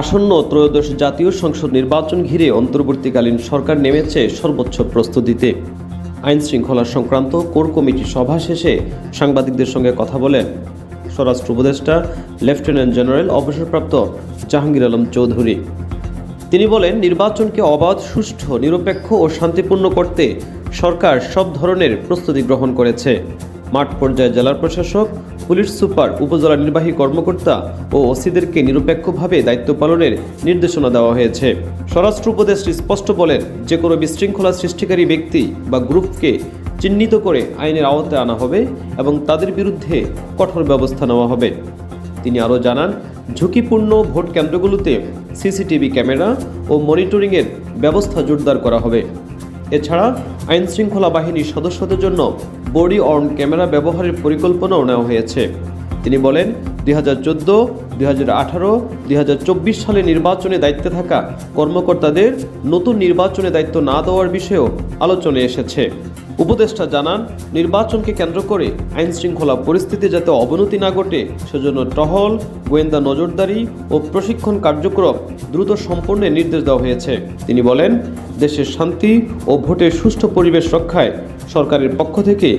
আসন্ন ত্রয়োদশ জাতীয় সংসদ নির্বাচন ঘিরে অন্তর্বর্তীকালীন সরকার নেমেছে সর্বোচ্চ প্রস্তুতিতে। আইন শৃঙ্খলা সংক্রান্ত কোর কমিটি সভা শেষে সাংবাদিকদের সঙ্গে কথা বলেন স্বরাষ্ট্র উপদেষ্টা, লেফটেন্যান্ট জেনারেল, অবসরপ্রাপ্ত জাহাঙ্গীর আলম চৌধুরী। তিনি বলেন, নির্বাচনকে অবাধ, সুষ্ঠু, নিরপেক্ষ ও শান্তিপূর্ণ করতে সরকার সব ধরনের প্রস্তুতি গ্রহণ করেছে। মাঠ পর্যায়ে জেলার প্রশাসক, পুলিশ সুপার, উপজেলা নির্বাহী কর্মকর্তা ও ওসিদেরকে নিরপেক্ষভাবে দায়িত্ব পালনের নির্দেশনা দেওয়া হয়েছে। স্বরাষ্ট্র উপদেষ্টা স্পষ্ট বলেন যে কোনো বিশৃঙ্খলা সৃষ্টিকারী ব্যক্তি বা গ্রুপকে চিহ্নিত করে আইনের আওতায় আনা হবে এবং তাদের বিরুদ্ধে কঠোর ব্যবস্থা নেওয়া হবে। তিনি আরও জানান, ঝুঁকিপূর্ণ ভোট কেন্দ্রগুলোতে সিসিটিভি ক্যামেরা ও মনিটরিংয়ের ব্যবস্থা জোরদার করা হবে। এছাড়া আইনশৃঙ্খলা বাহিনীর সদস্যদের জন্য বডি অর্ন ক্যামেরা ব্যবহারের পরিকল্পনাও নেওয়া হয়েছে। তিনি বলেন, দুই হাজার চোদ্দ, দুই হাজার আঠারো, দুই হাজার চব্বিশ সালে নির্বাচনে দায়িত্বে থাকা কর্মকর্তাদের নতুন নির্বাচনে দায়িত্ব না দেওয়ার বিষয়েও আলোচনায় এসেছে। উপদেষ্টা জানান, নির্বাচনকে কেন্দ্র করে আইন শৃঙ্খলা পরিস্থিতি যাতে অবনতি না ঘটে, সেজন্য টহল, গোয়েন্দা নজরদারি ও প্রশিক্ষণ কার্যক্রম দ্রুত সম্পন্নের নির্দেশ দেওয়া হয়েছে। তিনি বলেন, দেশের শান্তি ও ভোটের সুষ্ঠু পরিবেশ রক্ষায় সরকারের পক্ষ থেকে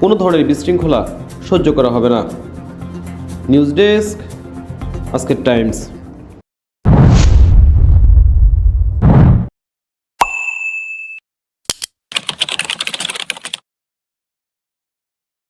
কোনো ধরনের বিশৃঙ্খলা সহ্য করা হবে না। নিউজ ডেস্ক, আজকের টাইমস।